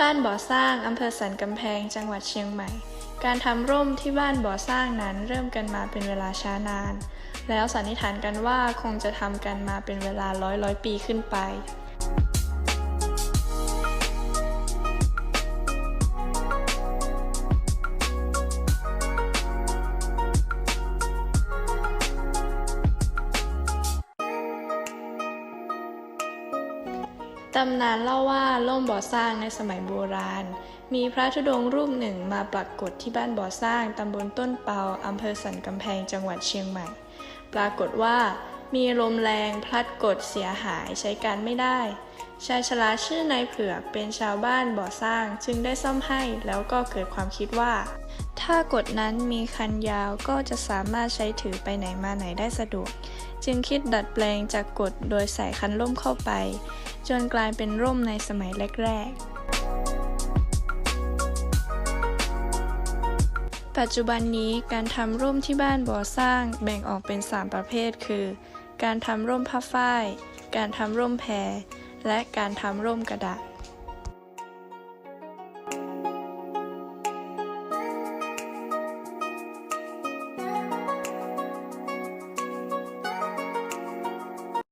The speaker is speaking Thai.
บ้านบ่อสร้างอำเภอสันกำแพงจังหวัดเชียงใหม่ การทำร่มที่บ้านบ่อสร้างนั้นเริ่มกันมาเป็นเวลาช้านาน แล้วสันนิษฐานกันว่าคงจะทำกันมาเป็นเวลาร้อยร้อยปีขึ้นไป ตำนานเล่าว่าล่มบ่อสร้างในสมัยโบราณ มีพระธุดงค์รูปหนึ่งมาปรากฏที่บ้านบ่อสร้างตำบลต้นเปาอำเภอสันกำแพงจังหวัดเชียงใหม่ ปรากฏว่ามีลมแรงพลัดกดเสียหายใช้การไม่ได้ ชายชราชื่อนายเผือกเป็นชาวบ้านบ่อสร้างจึงได้ซ่อมให้แล้วก็เกิดความคิดว่า ถ้ากดนั้นมีคันยาวก็จะสามารถใช้ถือไปไหนมาไหนได้สะดวก จึงคิดดัดแปลงจากกดโดยใส่คันร่มเข้าไป จนกลายเป็นร่มในสมัยแรก ๆ ปัจจุบันนี้การทำร่มที่บ้านบ่อสร้างแบ่งออกเป็น 3 ประเภท คือ การทำร่มผ้าฝ้าย การทำร่มแพรและการทำร่มกระดาษ